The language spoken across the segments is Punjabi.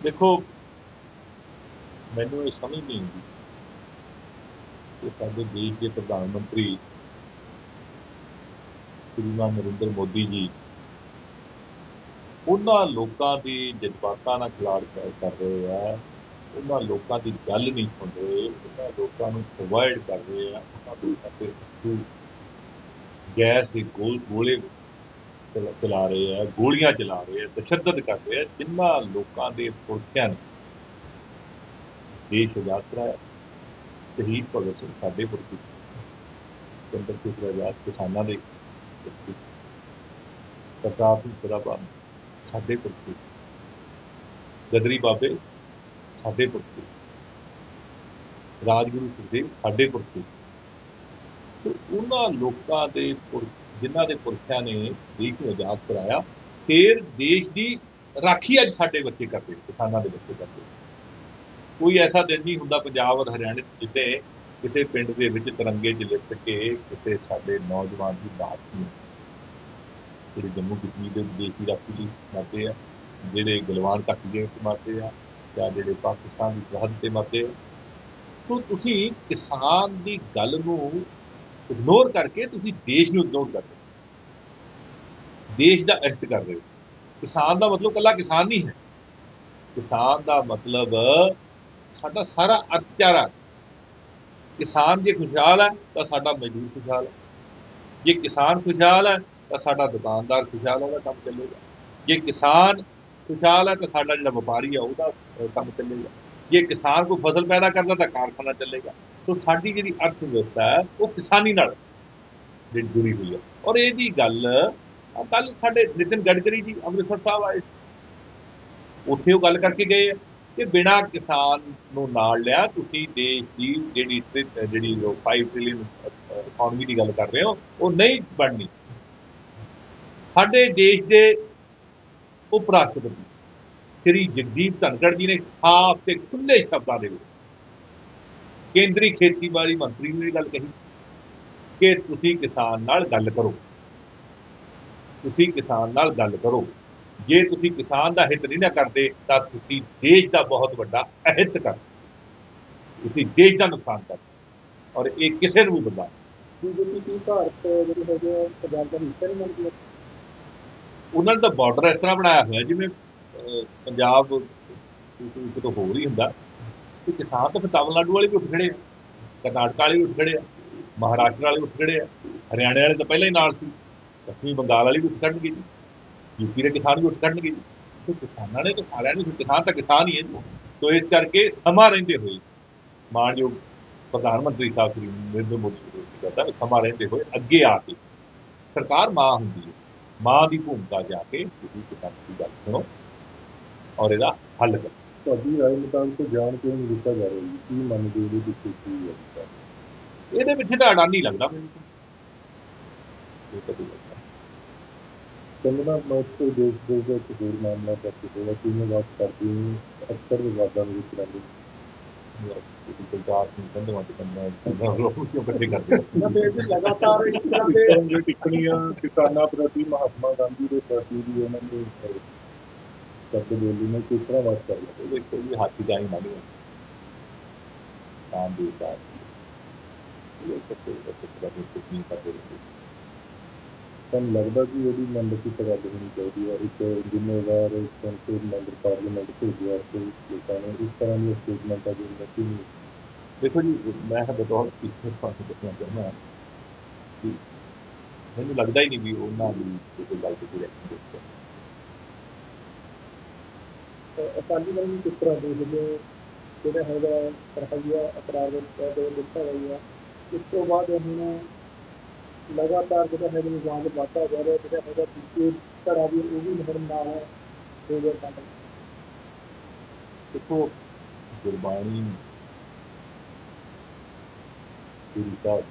ਦੇਖੋ, ਮੈਨੂੰ ਇਹ ਸਮਝ ਨਹੀਂ ਆਉਂਦੀ ਕਿ ਸਾਡੇ ਦੇਸ਼ ਦੇ ਪ੍ਰਧਾਨ ਮੰਤਰੀ ਸ਼੍ਰੀਮਾਨ ਨਰਿੰਦਰ ਮੋਦੀ ਜੀ ਉਹਨਾਂ ਲੋਕਾਂ ਦੀ ਜਜ਼ਬਾਤਾਂ ਨਾਲ ਖਿਲਾੜ ਕਰ ਰਹੇ ਆ, ਉਹਨਾਂ ਲੋਕਾਂ ਦੀ ਗੱਲ ਨਹੀਂ ਸੁਣ ਰਹੇ, ਉਹਨਾਂ ਲੋਕਾਂ ਨੂੰ ਅਵੋਇਡ ਕਰ ਰਹੇ ਆ, ਉਹਨਾਂ ਦੇ ਤੇ ਗੈਸ ਦੇ ਗੋਲ ਗੋਲੇ ਚਲਾ- ਰਹੇ ਆ, ਗੋਲੀਆਂ ਚਲਾ ਰਹੇ ਆ, ਤਸ਼ੱਦਦ ਕਰ ਰਹੇ ਆ ਜਿਨ੍ਹਾਂ ਲੋਕਾਂ ਦੇ ਪੁਰਖਿਆਂ ਨੇ ਦੇਸ਼ ਆਜ਼ਾਦ ਕਰਾਇਆ ਸ਼ਹੀਦ ਭਗਤ ਸਿੰਘ ਸਾਡੇ ਪੁਰਖੀ, ਚੰਦਰ ਸ਼ੇਖਰ ਆਜ਼ਾਦ ਕਿਸਾਨਾਂ ਦੇ ਪੁਰਖੀ, ਸਰਦਾਰ ਸਿੰਘ ਸਰਾਭਾ ਸਾਡੇ ਪੁਰਖੀ, ਗਦਰੀ ਬਾਬੇ ਸਾਡੇ ਪੁਰਖੀ, ਰਾਜਗੁਰੂ ਸੁਖਦੇਵ ਸਾਡੇ ਪੁਰਖੀ ਉਹਨਾਂ ਲੋਕਾਂ ਦੇ ਪੁਰ- ਜਿਨ੍ਹਾਂ ਦੇ ਪੁਰਖਿਆਂ ਨੇ ਦੇਸ਼ ਨੂੰ ਆਜ਼ਾਦ ਕਰਾਇਆ, ਫਿਰ ਦੇਸ਼ ਦੀ ਰਾਖੀ ਅੱਜ ਸਾਡੇ ਬੱਚੇ ਕਰਦੇ ਕਿਸਾਨਾਂ ਦੇ ਬੱਚੇ ਕਰਦੇ ਕੋਈ ਐਸਾ ਦਿਨ ਨਹੀਂ ਹੁੰਦਾ ਪੰਜਾਬ ਔਰ ਹਰਿਆਣੇ 'ਚ ਕਿਸੇ ਪਿੰਡ ਦੇ ਵਿੱਚ ਤਿਰੰਗੇ 'ਚ ਲਿਪਟ ਕੇ ਕਿਸੇ ਸਾਡੇ ਨੌਜਵਾਨ ਦੀ ਬਾਤ ਨਹੀਂ ਜਿਹੜੇ ਜੰਮੂ ਕਸ਼ਮੀਰ ਦੇ ਦੇਸ਼ ਦੀ ਰਾਖੀ ਲਈ ਮਰਦੇ ਆ, ਜਿਹੜੇ ਗਲਵਾਨ ਘਾਟੀ ਦੇ ਵਿੱਚ ਮਰਦੇ ਆ, ਜਾਂ ਜਿਹੜੇ ਪਾਕਿਸਤਾਨ ਦੀ ਸਰਹੱਦ ਤੇ ਮਰਦੇ ਆ। ਸੋ ਤੁਸੀਂ ਕਿਸਾਨ ਦੀ ਗੱਲ ਨੂੰ ਇਗਨੋਰ ਕਰਕੇ ਤੁਸੀਂ ਦੇਸ਼ ਨੂੰ ਇਗਨੋਰ ਕਰ ਰਹੇ ਹੋ। ਦੇਸ਼ ਦਾ ਅਹਿਤ ਕਰ ਰਹੇ ਹੋ। ਕਿਸਾਨ ਦਾ ਮਤਲਬ ਕੱਲਾ ਕਿਸਾਨ ਨਹੀਂ ਹੈ। ਕਿਸਾਨ ਦਾ ਮਤਲਬ ਸਾਡਾ ਸਾਰਾ ਅਰਥਚਾਰਾ ਕਿਸਾਨ ਜੇ ਖੁਸ਼ਹਾਲ ਹੈ, ਤਾਂ ਸਾਡਾ ਮਜ਼ਦੂਰ ਖੁਸ਼ਹਾਲ ਹੈ। ਜੇ ਕਿਸਾਨ ਖੁਸ਼ਹਾਲ ਹੈ, ਤਾਂ ਸਾਡਾ ਦੁਕਾਨਦਾਰ ਖੁਸ਼ਹਾਲ ਹੈ, ਉਹਦਾ ਕੰਮ ਚੱਲੇਗਾ। ਜੇ ਕਿਸਾਨ ਖੁਸ਼ਹਾਲ ਹੈ, ਤਾਂ ਸਾਡਾ ਜਿਹੜਾ ਵਪਾਰੀ ਹੈ, ਉਹਦਾ ਕੰਮ ਚੱਲੇਗਾ। ਜੇ ਕਿਸਾਨ ਕੋਈ ਫਸਲ ਪੈਦਾ ਕਰਦਾ, ਤਾਂ ਕਾਰਖਾਨਾ ਚੱਲੇਗਾ। ਸੋ ਸਾਡੀ ਜਿਹੜੀ ਅਰਥ ਵਿਵਸਥਾ ਹੈ, ਉਹ ਕਿਸਾਨੀ ਨਾਲ ਜੁੜੀ ਹੋਈ ਹੈ। ਔਰ ਇਹਦੀ ਗੱਲ ਕੱਲ ਸਾਡੇ ਨਿਤਿਨ ਗਡਕਰੀ ਜੀ ਅੰਮ੍ਰਿਤਸਰ ਸਾਹਿਬ ਆਏ ਸੀ। ਉੱਥੇ ਉਹ ਗੱਲ ਕਰਕੇ ਗਏ ਆ ਕਿ ਬਿਨਾ ਕਿਸਾਨ ਨੂੰ ਨਾਲ ਲਿਆ, ਤੁਸੀਂ ਦੇਸ਼ ਦੀ ਜਿਹੜੀ ਜਿਹੜੀ ਉਹ 5 ਟ੍ਰਿਲੀਅਨ ਇਕਨੋਮੀ ਦੀ ਗੱਲ ਕਰ ਰਹੇ ਹੋ, ਉਹ ਨਹੀਂ ਬਣਨੀ। ਸਾਡੇ ਦੇਸ਼ ਦੇ ਉਪ ਰਾਸ਼ਟਰਪਤੀ ਸ੍ਰੀ ਜਗਦੀਪ ਧਨਖੜ ਜੀ ਨੇ ਸਾਫ਼ ਤੇ ਖੁੱਲੇ ਸ਼ਬਦਾਂ ਦੇ ਵਿੱਚ ਕੇਂਦਰੀ ਖੇਤੀਬਾੜੀ ਮੰਤਰੀ ਨੂੰ ਇਹ ਗੱਲ ਕਹੀ ਕਿ ਤੁਸੀਂ ਕਿਸਾਨ ਨਾਲ ਗੱਲ ਕਰੋ। ਤੁਸੀਂ ਕਿਸਾਨ ਨਾਲ ਗੱਲ ਕਰੋ। ਜੇ ਤੁਸੀਂ ਕਿਸਾਨ ਦਾ ਹਿੱਤ ਨਹੀਂ ਨਾ ਕਰਦੇ ਤਾਂ ਤੁਸੀਂ ਦੇਸ਼ ਦਾ ਬਹੁਤ ਵੱਡਾ ਅਹਿਤ ਕਰ ਤੁਸੀਂ ਦੇਸ਼ ਦਾ ਨੁਕਸਾਨ ਕਰ ਔਰ ਇਹ ਕਿਸੇ ਨੂੰ ਵੀ ਬਰਦਾਸ਼ਤ ਬੀਜੇਪੀ ਕੀ ਭਾਰਤ ਜਿਹੜੀ ਹੈਗੀ ਆ, ਪੰਜਾਬ ਦਾ ਹਿੱਸਾ ਨਹੀਂ ਮੰਨਦੀ ਉਹਨਾਂ ਨੇ ਤਾਂ ਬਾਰਡਰ ਇਸ ਤਰ੍ਹਾਂ ਬਣਾਇਆ ਹੋਇਆ ਜਿਵੇਂ ਪੰਜਾਬ ਕਿਤੋਂ ਹੋਰ ਹੀ ਹੁੰਦਾ। ਕਿ ਕਿਸਾਨ ਤਾਂ ਫਿਰ ਤਮਿਲਨਾਡੂ ਵਾਲੇ ਵੀ ਉੱਠ ਖੜੇ ਆ, ਕਰਨਾਟਕਾ ਵਾਲੇ ਵੀ ਉੱਠ ਖੜੇ ਆ, ਮਹਾਰਾਸ਼ਟਰ ਵਾਲੇ ਉੱਠ ਖੜੇ ਆ, ਹਰਿਆਣੇ ਵਾਲੇ ਤਾਂ ਪਹਿਲਾਂ ਹੀ ਨਾਲ ਸੀ, ਪੱਛਮੀ ਬੰਗਾਲ ਵਾਲੇ ਵੀ ਉੱਠ ਖੜਨਗੇ ਜੀ ਯੂਪੀ ਦੇ ਕਿਸਾਨ ਵੀ ਉੱਠ ਖੜਨਗੇ ਜੀ। ਸੋ ਕਿਸਾਨਾਂ ਨੇ ਤਾਂ ਸਾਰਿਆਂ ਨੂੰ, ਕਿਸਾਨ ਤਾਂ ਕਿਸਾਨ ਹੀ ਹੈ ਜੀ। ਸੋ ਇਸ ਕਰਕੇ ਸਮਾਂ ਰਹਿੰਦੇ ਹੋਏ, ਮਾਨਯੋਗ ਪ੍ਰਧਾਨ ਮੰਤਰੀ ਸਾਹਿਬ ਸ੍ਰੀ ਨਰਿੰਦਰ ਮੋਦੀ ਜੀ ਨੇ ਕਹਿੰਦਾ ਸਮਾਂ ਰਹਿੰਦੇ ਹੋਏ ਅੱਗੇ ਆ ਕੇ ਸਰਕਾਰ ਮਾਂ ਹੁੰਦੀ ਹੈ, ਮਾਂ ਦੀ ਭੂਮਿਕਾ ਜਾ ਕੇ ਤੁਸੀਂ ਕਿਸਾਨ ਦੀ ਗੱਲ ਸੁਣੋ ਔਰ ਇਹਦਾ ਹੱਲ ਕਰੋ। ਤੁਹਾਡੀ ਰਾਏ ਮੁਤਾਬਕ ਜਾਣ ਕਿਉਂ ਨਹੀਂ ਦਿੱਤਾ ਜਾ ਰਿਹਾ ਜੀ। ਕੀ ਮੰਨਦੇ ਹੋ ਪਿੱਛੇ ਕੀ ਹੈ? ਇਹਦੇ ਪਿੱਛੇ ਤਾਂ ਅਡਾਨੀ ਲੱਗਦਾ। ਮੈਨੂੰ ਚੰਦਨਾ ਮੋਸਟ ਦੇਸ਼ ਦੇ ਵਿੱਚ ਹੋਰ ਮਾਮਲਾ ਕਰਕੇ ਹੋਇਆ ਕਿਵੇਂ ਬਾਤ ਕਰਦੀ ਹਾਂ ਅਕਸਰ ਵਿਵਾਦਾਂ ਦੇ ਵਿੱਚ ਰਹਿੰਦੇ ਕਿ ਲਗਾਤਾਰ ਇਸ ਤਰ੍ਹਾਂ ਦੇ ਟਿੱਪਣੀਆਂ ਕਿਸਾਨਾਂ ਪ੍ਰਤੀ ਮਹਾਤਮਾ ਗਾਂਧੀ ਦੇ ਪ੍ਰਤੀ ਵੀ ਉਹਨਾਂ ਨੇ ਸ਼ਬਦ ਬੋਲੀ ਨੇ ਕਿਸ ਤਰ੍ਹਾਂ ਬਾਤ ਕਰ ਲਈ ਉਹਦੇ ਕੋਈ ਵੀ ਹਾਥੀ ਦਾ ਹੀ ਨਾ ਨਹੀਂ ਤਾਂ ਦੀ ਦਾ ਇਹ ਤਾਂ ਕੋਈ ਤਾਂ ਕੋਈ ਲੱਗਦਾ ਕਿ ਉਹਦੀ ਮੈਂਬਰਸ਼ਿਪ ਰੱਦ ਹੋਣੀ ਚਾਹੀਦੀ ਹੈ। ਇੱਕ ਜ਼ਿੰਮੇਵਾਰ ਸੰਸਦ ਮੈਂਬਰ ਪਾਰਲੀਮੈਂਟ ਭੇਜਿਆ ਤੇ ਲੋਕਾਂ ਨੇ ਇਸ ਤਰ੍ਹਾਂ ਦੀ ਸਟੇਟਮੈਂਟ ਆ ਜਿਹੜੀ ਕਿ ਦੇਖੋ ਜੀ ਮੈਂ ਹਾਂ ਬਤੌਰ ਸਪੀਕਰ ਤੁਹਾਨੂੰ ਦੱਸਣਾ ਚਾਹੁੰਦਾ ਕਿ ਮੈਨੂੰ ਲੱਗਦਾ ਹੀ ਨਹੀਂ ਵੀ ਉਹਨਾਂ ਦੀ ਕੋਈ ਗੱਲ ਤੇ ਰਿਐਕਸ਼ਨ ਦੇ ਉੱਤੇ ਅਕਾਲੀ ਦਲ ਨੂੰ ਕਿਸ ਤਰ੍ਹਾਂ ਦੇਖਦੇ ਹੋ? ਜਿਹੜਾ ਹੈਗਾ ਸਰਹੱਦੀਆ ਅਪਰਾਧ ਦੇ ਦਿੱਤਾ ਗਈ ਇਸ ਤੋਂ ਬਾਅਦ ਹੁਣ ਲਗਾਤਾਰ ਜਿਹੜਾ ਹੈਗਾ ਵਿਵਾਦ ਵਧਦਾ ਜਾ ਰਿਹਾ, ਜਿਹੜਾ ਹੈਗਾ ਪਿੱਛੇ ਧੜਾ ਵੀ ਉਹ ਵੀ ਮਹਰਮ ਨਾਲ ਹੈ। ਦੋ ਹਜ਼ਾਰ ਪੰਜ ਦੇਖੋ, ਗੁਰਬਾਣੀ ਗੁਰੂ ਸਾਹਿਬ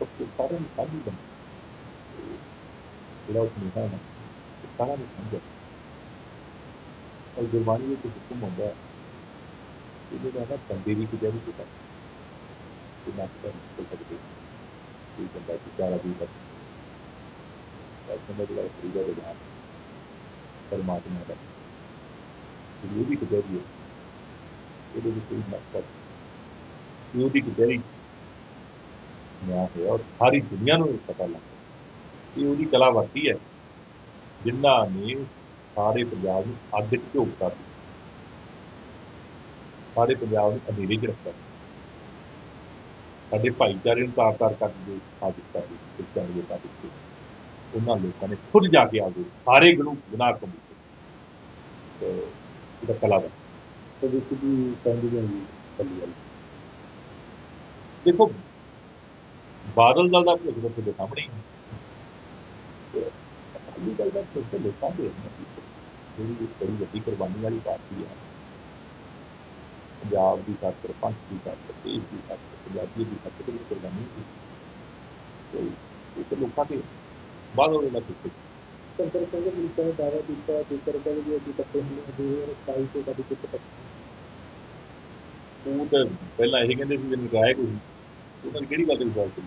ਸਭ ਤੋਂ ਸਾਰਿਆਂ ਨੂੰ ਬਣ ਜਿਹੜਾ ਉਸ ਨੂੰ ਹੈ ਸਾਰਾ ਨੂੰ ਸਮਝਿਆ ਔਰ ਗੁਰਬਾਣੀ ਵਿੱਚ ਹੁਕਮ ਹੁੰਦਾ ਹੈ। ਕਿ ਜਿਹੜਾ ਹੈ ਬੰਦੇ ਦੀ ਕਿਹੜੀ ਕੀ ਕਰ ਕਿ ਨਾ ਕਰ ਸਕਦੇ ਕਿ ਬੰਦਾ ਵਿਚਾਰਾ ਵੀ ਕਰ ਸਮਝ ਲੈ ਫਰੀਦਾ ਦੇ ਨਾਲ ਪਰਮਾਤਮਾ ਦਾ ਜਿਹੜੀ ਉਹਦੀ ਕਚਹਿਰੀ ਹੈ। ਉਹਦੇ ਵਿੱਚ ਕੋਈ ਮਕਸਦ ਨਹੀਂ। ਉਹਦੀ ਕਚਹਿਰੀ ਨਿਆਂ ਹੋਇਆ ਔਰ ਸਾਰੀ ਦੁਨੀਆ ਨੂੰ ਪਤਾ ਲੱਗ ਗਿਆ। ਕਿ ਉਹਦੀ ਕਲਾ ਵਰਤੀ ਹੈ। ਜਿੰਨਾ ਨੇ ਸਾਰੇ ਪੰਜਾਬ ਨੂੰ ਅੱਗ 'ਚ ਝੋਕਤਾ ਸੀ ਸਾਰੇ ਪੰਜਾਬ ਨੂੰ ਅੰਧੇਰੇ 'ਚ ਰੱਖਿਆ। ਸਾਡੇ ਭਾਈਚਾਰੇ ਨੂੰ ਤਾਰ ਤਾਰ ਕਰਨ ਦੀ ਕਰਦੀ ਸਿੱਖਾਂ ਦੇ ਕੀਤੀ ਉਹਨਾਂ ਲੋਕਾਂ ਨੇ ਖੁਦ ਜਾ ਕੇ ਆਪਦੇ ਸਾਰੇ ਗੁਰੂ ਗੁਨਾਹ ਕਬੂਲ ਤੇ ਇਹਦਾ ਕਲਾ ਦਾ ਤੇ ਵਿੱਚ ਵੀ ਕੰਡੀਆਂ ਵੀ ਚੱਲੀ ਜਾਂਦੀ ਦੇਖੋ ਬਾਦਲ ਦਲ ਦਾ ਭੁੱਖ ਤੁਹਾਡੇ ਸਾਹਮਣੇ ਹੀ ਹੈ। ਤੇ ਅਕਾਲੀ ਦਲ ਦਾ ਭੁੱਖ ਲੋਕਾਂ ਦੇ ਜਿਹੜੀ ਇੱਕ ਬੜੀ ਵੱਡੀ ਕੁਰਬਾਨੀ ਵਾਲੀ ਪਾਰਟੀ ਹੈ ਪੰਜਾਬ ਦੀ ਖਾਤਰ ਪੰਥ ਦੀ ਖਾਤਰ ਦੇਸ਼ ਦੀ ਖਾਤਰ ਪੰਜਾਬੀ ਦੀ ਖਾਤਰ ਜਿਹੜੀ ਕੁਰਬਾਨੀ ਸੀ। ਤੇ ਇਹ ਤਾਂ ਲੋਕਾਂ ਦੇ ਬਾਦਲ ਦਾ ਭੁੱਖ ਸੰਦਰ ਸਿੰਘ ਮਿਲਤਾ ਨੇ ਦਾਅਵਾ ਕੀਤਾ ਜੇਕਰ ਕਹਿੰਦੇ ਵੀ ਅਸੀਂ ਇਕੱਠੇ ਹੁੰਦੇ ਹਾਂ 2027 ਤੋਂ ਕਦੀ ਕਿਤੇ ਤੱਕ ਉਹ ਤਾਂ ਪਹਿਲਾਂ ਇਹ ਕਹਿੰਦੇ ਸੀ ਜੇ ਨਿਕਾਏ ਕੋਈ। ਉਹਨਾਂ ਦੀ ਕਿਹੜੀ ਗੱਲ ਦੀ ਗੱਲ ਸੀ?